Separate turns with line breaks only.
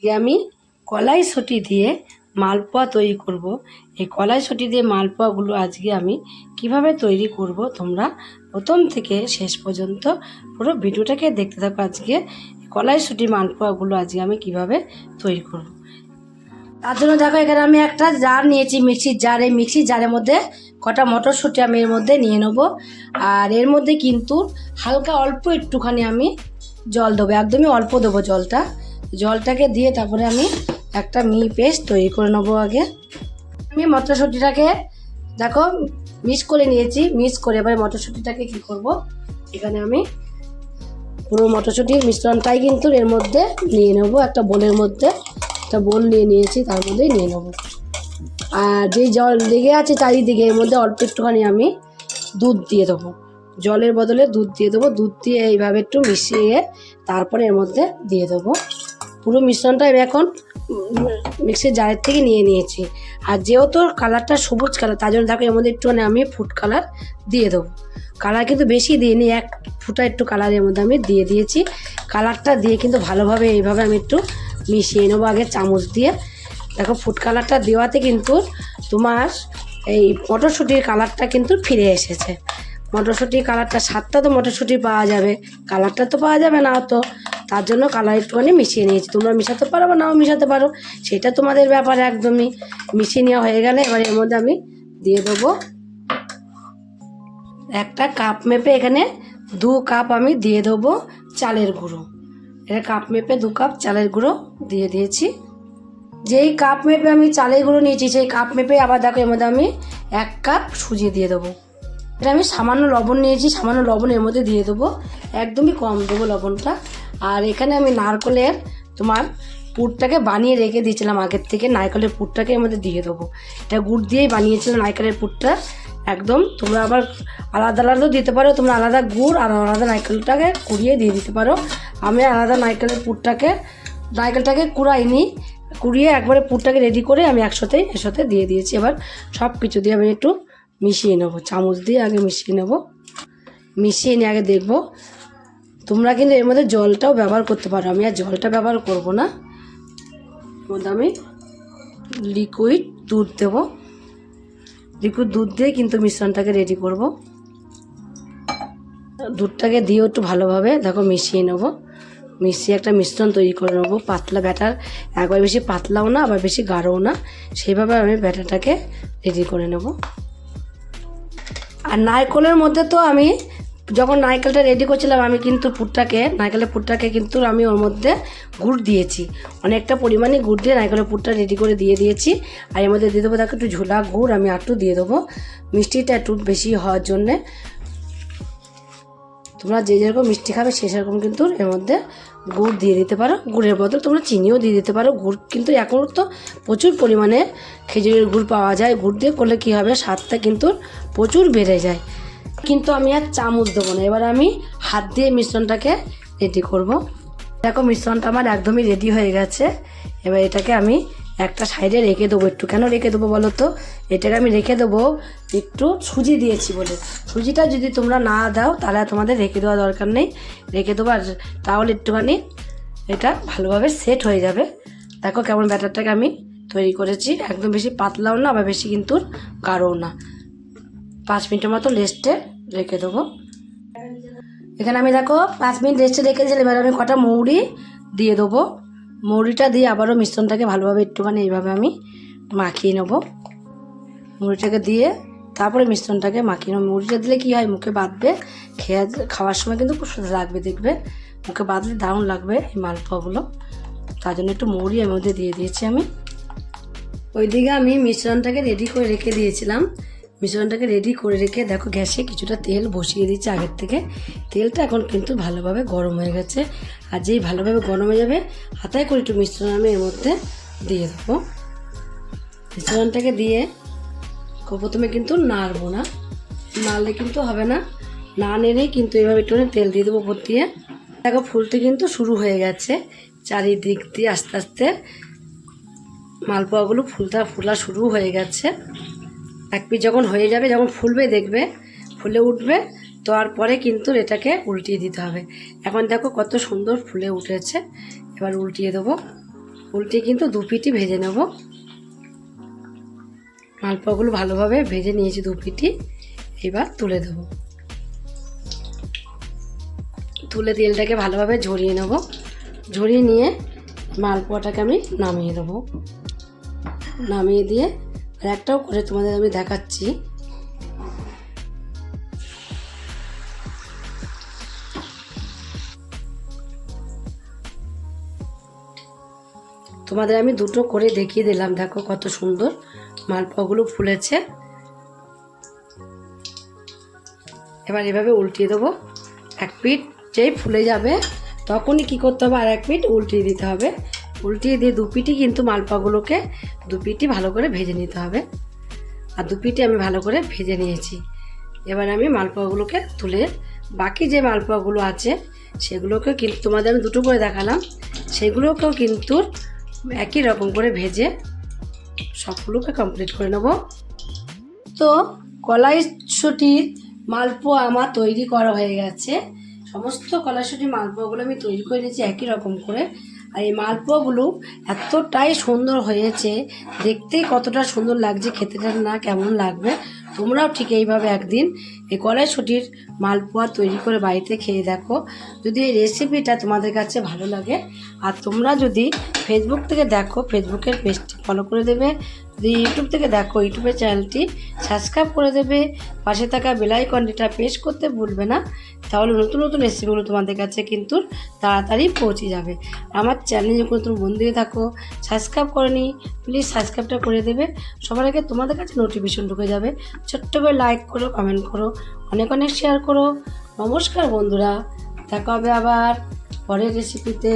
আজকে আমি কলাইশুঁটি দিয়ে মালপোয়া তৈরি করব। এই কলাইশুঁটি দিয়ে মালপোয়াগুলো আজকে আমি কীভাবে তৈরি করব তোমরা প্রথম থেকে শেষ পর্যন্ত পুরো ভিডিওটাকে দেখতে থাকো আজকে। কলাইশুঁটি মালপোয়াগুলো আজকে আমি কীভাবে তৈরি করব। তার জন্য দেখো, এখানে আমি একটা জার নিয়েছি, মিক্সির জার। এই মিক্সির জারের মধ্যে কটা মটরশুঁটি আমি এর মধ্যে নিয়ে নেব। আর এর মধ্যে কিন্তু হালকা অল্প একটুখানি আমি জল দেবো, একদমই অল্প দেবো জলটা। জলটাকে দিয়ে তারপরে আমি একটা মি পেস্ট তৈরি করে নেব আগে। আমি মটরশুঁটিটাকে, দেখো, মিক্স করে নিয়েছি, মিক্স করে এবার মটরশুঁটিটাকে কী করব? এখানে আমি পুরো মটরশুঁটির মিশ্রণটাই কিন্তু এর মধ্যে নিয়ে নেব, একটা বোলের মধ্যে। একটা বোল নিয়ে নিয়েছি, তার মধ্যেই নিয়ে নেব। আর যেই জল লেগে আছে চারিদিকে, এর মধ্যে অল্প একটুখানি আমি দুধ দিয়ে দেবো। জলের বদলে দুধ দিয়ে দেবো, দুধ দিয়ে এইভাবে একটু মিশিয়ে তারপরে এর মধ্যে দিয়ে দেবো। পুরো মিশ্রণটা আমি এখন মিক্সির জারের থেকে নিয়ে নিয়েছি। আর যেহেতু কালারটা সবুজ কালার, তার জন্য দেখো এর মধ্যে একটুখানি আমি ফুড কালার দিয়ে দেবো। কালার কিন্তু বেশি দিইনি, এক ফুটা একটু কালারের মধ্যে আমি দিয়ে দিয়েছি। কালারটা দিয়ে কিন্তু ভালোভাবে এইভাবে আমি একটু মিশিয়ে নেব আগে চামচ দিয়ে। দেখো ফুড কালারটা দেওয়াতে কিন্তু তোমার এই মটরশুঁটির কালারটা কিন্তু ফিরে এসেছে। মটরশুঁটির কালারটা স্বাদটা তো মটরশুঁটি পাওয়া যাবে কালারটা তো পাওয়া যাবে না তো তার জন্য কালার একটুখানি মিশিয়ে নিয়েছি। তোমরা মিশাতে পারো বা নাও মিশাতে পারো, সেটা তোমাদের ব্যাপার একদমই। মিশিয়ে নেওয়া হয়ে গেলে এবার এর মধ্যে আমি দিয়ে দেবো একটা কাপ মেপে এখানে দু কাপ আমি দিয়ে দেবো চালের গুঁড়ো। এটা কাপ মেপে দু কাপ চালের গুঁড়ো দিয়ে দিয়েছি। যেই কাপ মেপে আমি চালের গুঁড়ো নিয়েছি, সেই কাপ মেপে আবার দেখো এর মধ্যে আমি এক কাপ সুজি দিয়ে দেবো। এটা আমি সামান্য লবণ নিয়েছি, সামান্য লবণ এর মধ্যে দিয়ে দেবো। একদমই কম দেবো লবণটা। আর এখানে আমি নারকলের তোমার পুরটাকে বানিয়ে রেখে দিয়েছিলাম আগের থেকে। নারকেলের পুরটাকে এর মধ্যে দিয়ে দেবো। এটা গুড় দিয়েই বানিয়েছিলাম নারকেলের পুরটা। একদম তোমরা আবার আলাদা আলাদাও দিতে পারো। তোমরা আলাদা গুড় আর আলাদা নারকেলটাকে কুড়িয়ে দিয়ে দিতে পারো। আমি আলাদা নারকেলের পুরটাকে, নারকেলটাকে কুড়াইনি। কুড়িয়ে একবারে পুরটাকে রেডি করে আমি একসাথেই এর সাথে দিয়ে দিয়েছি। এবার সব কিছু দিয়ে আমি একটু মিশিয়ে নেব। চামচ দিয়ে আগে মিশিয়ে নেব। মিশিয়ে নিয়ে আগে দেখব তোমরা কিন্তু এর মধ্যে জলটাও ব্যবহার করতে পারো। আমি আর জলটা ব্যবহার করব না। এর মধ্যে আমি লিকুইড দুধ দেবো। লিকুইড দুধ দিয়ে কিন্তু মিশ্রণটাকে রেডি করব। দুধটাকে দিয়েও একটু ভালোভাবে দেখো মিশিয়ে নেব। মিশিয়ে একটা মিশ্রণ তৈরি করে নেব। পাতলা ব্যাটার একবার বেশি পাতলাও না, আবার বেশি গাঢ়ও না। সেইভাবে আমি ব্যাটারটাকে রেডি করে নেব। আর নারকলের মধ্যে তো আমি যখন নারকেলটা রেডি করছিলাম, আমি কিন্তু পুরটাকে, নারকেলের পুরটাকে কিন্তু আমি ওর মধ্যে গুড় দিয়েছি। অনেকটা পরিমাণে গুড় দিয়ে নারকেলের পুরটা রেডি করে দিয়ে দিয়েছি। আর এর মধ্যে দিয়ে দেবো তাকে একটু ঝোলা গুড়, আমি একটু দিয়ে দেবো। মিষ্টিটা একটু বেশি হওয়ার জন্যে। তোমরা যে যেরকম মিষ্টি খাবে, সে সেরকম কিন্তু এর মধ্যে গুড় দিয়ে দিতে পারো। গুড়ের বদল তোমরা চিনিও দিয়ে দিতে পারো। গুড় কিন্তু এখন তো প্রচুর পরিমাণে খেজুরের গুড় পাওয়া যায়। গুড় দিয়ে করলে কী হবে? স্বাদটা কিন্তু প্রচুর বেড়ে যায়। কিন্তু আমি আর চামচ দেবো না। এবার আমি হাত দিয়ে মিশ্রণটাকে রেডি করব। দেখো, মিশ্রণটা আমার একদমই রেডি হয়ে গেছে। এবার এটাকে আমি একটা সাইডে রেখে দেবো একটু। কেন রেখে দেবো বলো তো? এটাকে আমি রেখে দেবো একটু সুজি দিয়েছি বলে। সুজিটা যদি তোমরা না দাও, তাহলে তোমাদের রেখে দেওয়া দরকার নেই। রেখে দেবো আর তাহলে একটুখানি এটা ভালোভাবে সেট হয়ে যাবে। দেখো কেমন ব্যাটারটাকে আমি তৈরি করেছি। একদম বেশি পাতলাও না বা বেশি কিন্তু গাঢ়ও না। পাঁচ মিনিটের মতো রেস্টে রেখে দেবো। এখানে আমি দেখো পাঁচ মিনিট রেস্টে রেখে দিয়েছি, এবার আমি কটা মৌরি দিয়ে দেবো। মৌরিটা দিয়ে আবারও মিশ্রণটাকে ভালোভাবে একটুখানি এইভাবে আমি মাখিয়ে নেব। মুড়িটাকে দিয়ে তারপরে মিশ্রণটাকে মাখিয়ে নেব। মুড়িটা দিলে কী হয়, মুখে বাঁধবে, খেয়ে খাওয়ার সময় কিন্তু খুব সুন্দর লাগবে দেখবে। মুখে বাঁধলে দারুণ লাগবে এই মালপোয়াগুলো। তার জন্য একটু মৌরি এর মধ্যে দিয়ে দিয়েছি আমি। ওইদিকে আমি মিশ্রণটাকে রেডি করে রেখে দিয়েছিলাম। মিশ্রণটাকে রেডি করে রেখে দেখো গ্যাসে কিছুটা তেল বসিয়ে দিচ্ছে আগের থেকে। তেলটা এখন কিন্তু ভালোভাবে গরম হয়ে গেছে। আর যেই ভালোভাবে গরম হয়ে যাবে, হাতায় করে একটু মিশ্রণ আমি এর মধ্যে দিয়ে দেবো। মিশ্রণটাকে দিয়ে প্রথমে কিন্তু নাড়বো না। নাড়লে কিন্তু হবে না। না নেড়েই কিন্তু এভাবে একটু তেল দিয়ে দেবো উপর দিয়ে। দেখো ফুলতে কিন্তু শুরু হয়ে গেছে। চারিদিক দিয়ে আস্তে আস্তে মালপোয়াগুলো ফুলটা ফুলা শুরু হয়ে গেছে। এক পিস যখন হয়ে যাবে, যখন ফুলবে, দেখবে, ফুলে উঠবে তারপরে কিন্তু এটাকে উল্টিয়ে দিতে হবে। এখন দেখো কত সুন্দর ফুলে উঠেছে। এবার উল্টিয়ে দেবো। উল্টে কিন্তু দু পিটি ভেজে নেব। মালপোয়াগুলো ভালোভাবে ভেজে নিয়েছি দু পিটি। এবার তুলে দেবো। তুলে তেলটাকে ভালোভাবে ঝরিয়ে নেব। ঝরিয়ে নিয়ে মালপোয়াটাকে আমি নামিয়ে দেবো। নামিয়ে দিয়ে আর একটাও করে তোমাদের আমি দেখাচ্ছি। তোমাদের আমি দুটো করে দেখিয়ে দিলাম, দেখো কত সুন্দর মালপোয়াগুলো ফুলেছে। এবার এভাবে উল্টিয়ে দেবো। এক পিঠ যেই ফুলে যাবে, তখনই কি করতে হবে? আর এক পিঠ উল্টিয়ে দিতে হবে। উল্টিয়ে দিয়ে দু পিঠই কিন্তু মালপাগুলোকে দু পিঠই ভালো করে ভেজে নিতে হবে। আর দু পিঠই আমি ভালো করে ভেজে নিয়েছি। এবার আমি মালপোয়াগুলোকে তুলে বাকি যে মালপোয়াগুলো আছে, সেগুলোকে কিন্তু তোমাদের আমি দুটো করে দেখালাম। সেগুলোকেও কিন্তু একই রকম করে ভেজে সবগুলোকে কমপ্লিট করে নেব। তো কলাইশুটির মালপোয়া আমার তৈরি করা হয়ে গেছে। সমস্ত কলাইশুটির মালপোয়াগুলো আমি তৈরি করে নিয়েছি একই রকম করে। আর এই মালপোয়াগুলো এতটাই সুন্দর হয়েছে, দেখতে কতটা সুন্দর লাগছে খেতে না কেমন লাগবে? তোমরাও ঠিক এইভাবে একদিন এই কড়াইশুটির মালপোয়া তৈরি করে বাড়িতে খেয়ে দেখো। যদি এই রেসিপিটা তোমাদের কাছে ভালো লাগে, আর তোমরা যদি ফেসবুক থেকে দেখো ফেসবুকের পেজটি ফলো করে দেবে। যদি ইউটিউব থেকে দেখো ইউটিউবের চ্যানেলটি সাবস্ক্রাইব করে দেবে। পাশে থাকা বেলাইকনটিটা প্রেস করতে ভুলবে না। তাহলে নতুন নতুন রেসিপিগুলো তোমাদের কাছে কিন্তু তাড়াতাড়ি পৌঁছে যাবে। আমার চ্যানেলে যখন তুমি বন্ধু হয়ে থাকো সাবস্ক্রাইব করে নি প্লিজ সাবস্ক্রাইবটা করে দেবে। সবার আগে তোমাদের কাছে নোটিফিকেশন ঢুকে যাবে। ছোট্ট করে লাইক করো কমেন্ট করো, অনেক অনেক শেয়ার করো। নমস্কার বন্ধুরা, দেখা হবে আবার পরের রেসিপিতে